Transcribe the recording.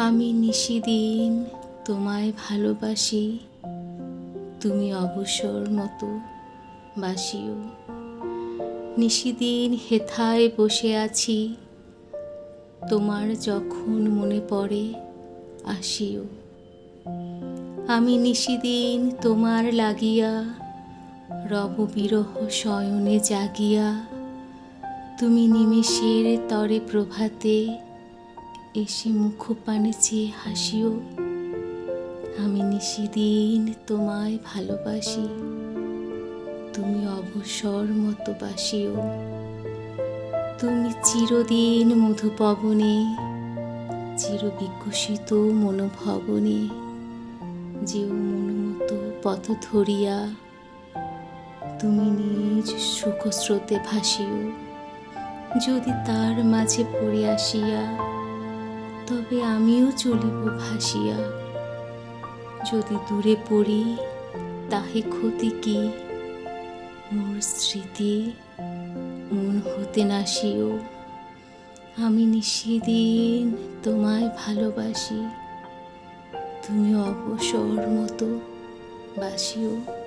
আমি নিশিদিন তোমায় ভালোবাসি, তুমি অবসর মতো বাসিও। নিশিদিন হেথায় বসে আছি, তোমার যখন মনে পড়ে আসিও। আমি নিশিদিন তোমার লাগিয়া, রব বিরহ শয়নে জাগিয়া, তুমি নিমেষের তরে প্রভাতে এসে মুখপানে চেয়ে হাসিও। আমি নিশিদিন তোমায় ভালোবাসি, তুমি অবসর মতো বাসিও। তুমি চিরদিন মধুপবনে চির বিকশিত মনোভবনে, যেও মনোমতো পথ ধরিয়া, তুমি নিজ সুখস্রোতে ভাসিও। যদি তার মাঝে পড়ে আসিয়া তবে আমিও চলিব ভাসিয়া। যদি দূরে পড়ি, তাহে ক্ষতি কি? মোর স্মৃতি মন হতে নাসিও আমি নিশিদিন তোমায় ভালোবাসি। তুমি অবসর মতো বাসিও।